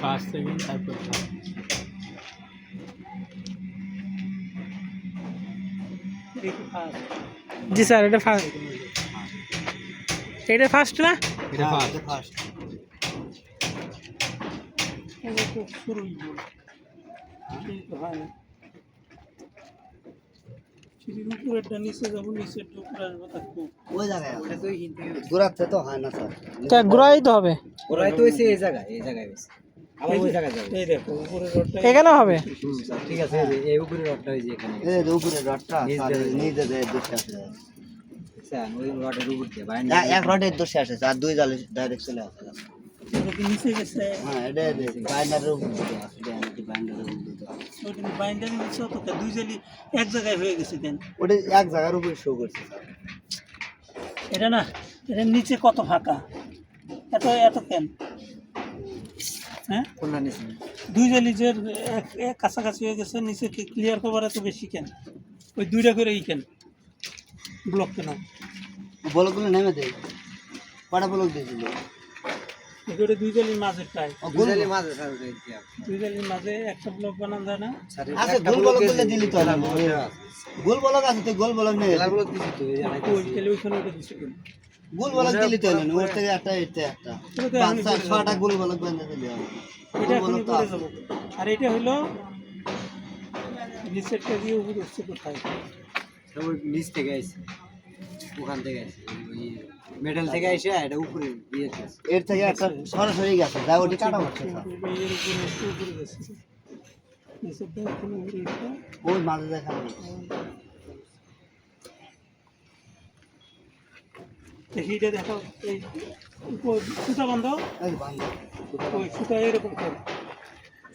First second তারপর third জি sir এটা ফার্স্ট এটা ফার্স্ট না? এটা ফার্স্ট জায়গায় ঘোরাতে তো হয় না স্যার। ঘুরাই তো হবে। ওরাই তো হয়েছে এই জায়গায় এই জায়গায় এখানেও হবে? ঠিক আছে এই উপরে রডটা ওই যে এখানে এই যে উপরে রডটা নিচ নিচে দিয়ে দোষে আছে। স্যার ওই রডের উপর দিয়ে বাইরে এক- এক রডের দোষে আসে আর দুই জালে ডাইরেক্ট চলে আসে। হ্যাঁ এক জায়গায় হয়ে গেছে ওটা এক জায়গার উপরে শো করছে এটা না এটা নিচে কত ফাঁকা? এত এত কেন? হ্যাঁ? দুই এক কাছাকাছি হয়ে গেছে নিচে ক্লিয়ার কভার এত বেশি কেন? ওই দুইটা করে ই কেন? ব্লক কেন? বলকগুলো নেমে দেয় কটা বলক দিয়েছিল? এগুলো দুই জালির গোল- মাঝে স্যার ওটা কি হবে? দুই জালির মাঝে একটা ব্লক বানানো যায় না? গোল ব্লক দিলি তো। গোল বলক আছে তুই গোল বলক নেই। খেলার ব্লক দিছি তো, ওই আনাইতেছি। ওইখানে ওটা দিচ্ছে কেন? গোল বলক দিলি তো হলো ওর থেকে একটা এতে একটা পাঁচ করে ছটা। গোল বলক বেঁধে দিলি এটা এখনই করে। যাব আর এটা হলো নিচেরটা দিয়ে উপরে উঠছে কোথায় নিচ থেকে আইছে ওখান থেকে আইছে মেডেল থেকে আইসে এটা উপরে দিয়েছে। এর থেকে একটা সরাসরি গেছে যা ওটি কাটা হচ্ছে। ওই মাঝে দেখা দেখি এটা দেখো এই সুতা বন্ধ? এই বান্ধব ওই সুতা এরকম করে।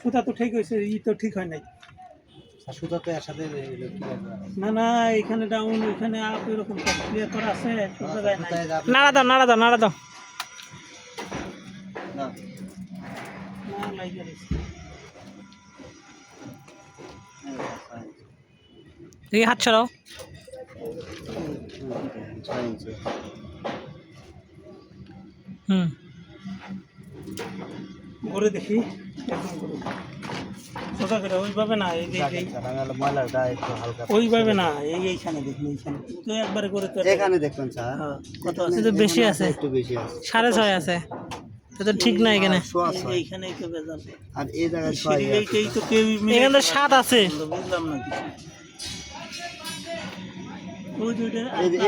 সুতা তো ঠিক হয়েছে ই তো ঠিক হয় নাই। সুতা তো। না না এখানে ডাউন ওইখানে আপ এরকম ক্লিয়ার করা আছে যা- নাড়া দাও নাড়া দাও নাড়া দাও। না। না দেখি হাত ছড়াও ছয় ইঞ্চি হুম। করে দেখি। করে সোজা করে ওইভাবে না এই ওইভাবে না এই এইখানে দেখুন এইখানে। তো একবারে করে তো এখানে দেখবেন স্যার। হ্যাঁ, কত আছে? তো বেশি আছে একটু বেশি আছে। সাড়ে ছয় আছে। তো ঠিক না এখানে। এইখানেই তো বেজাল। আর এই জায়গায় তো মিলে এখানে সাত আছে। বুঝলাম না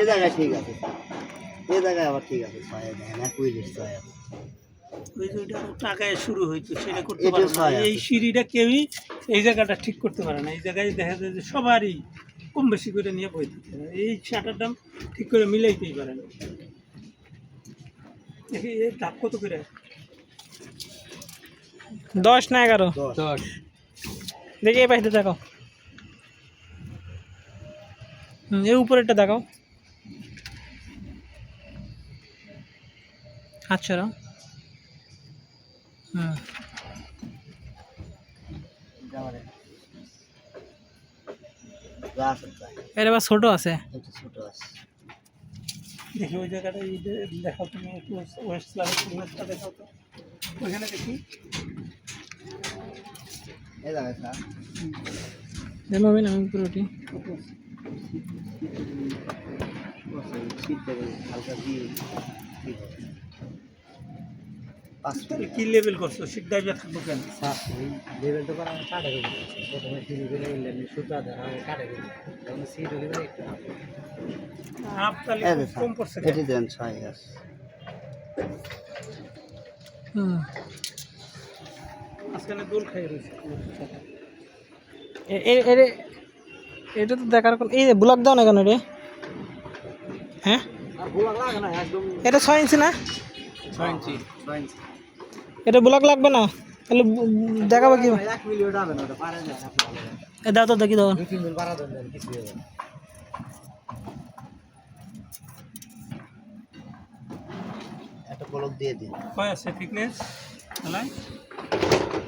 জায়গায় ঠিক আছে স্যার। জায়গায় আবার ঠিক আছে ছয় দেখেন এক উইলিশ ছয় আছে। টাকায় শুরু হইতো সেটা করতে পারে না। এই সিঁড়িটা কেউই এই জায়গাটা ঠিক করতে পারে না। এই জায়গায় দেখা যায় যে সবারই কম বেশি করে নিয়ে বই দিতে এই শাটার দাম ঠিক করে মিলাইতেই পারে না। দেখি এর দাম কত করে? দশ না এগারো? দশ। দেখি এই পাশে দেখো। হুম এই উপরেরটা দেখাও। হাত ছড়াও হুম। এর আবার ছোট আছে। ছোট আছে দেখি ওই জায়গাটা দেখাও তুমি একটু ওয়েস্ট দেখাও তো। ওইখানে দেখি। এই স্যার আমি উপরে উঠি শীত হালকা দিয়ে পাঁচ তাহলে কি লেভেল করছ? সিট ডাইভে থাকব কেন? করা প্রথমে এলেন সুতা তখন সিট একটু। তাহলে কম পড়ছে দেন ছয় দোল খাই রয়েছে। এটা তো দেখার এই ব্লক দাও না কেন রে? হ্যাঁ? আর গোলাপ লাগে না একদম এটা ছয় ইঞ্চি না? ছয় ইঞ্চি ছয় ইঞ্চি। এটা ব্লক লাগবে না? তাহলে দেখাবো কি? দাও তো দেখি দাও। একটা বলক দিয়ে দিন। কয় আছে ফিটনেস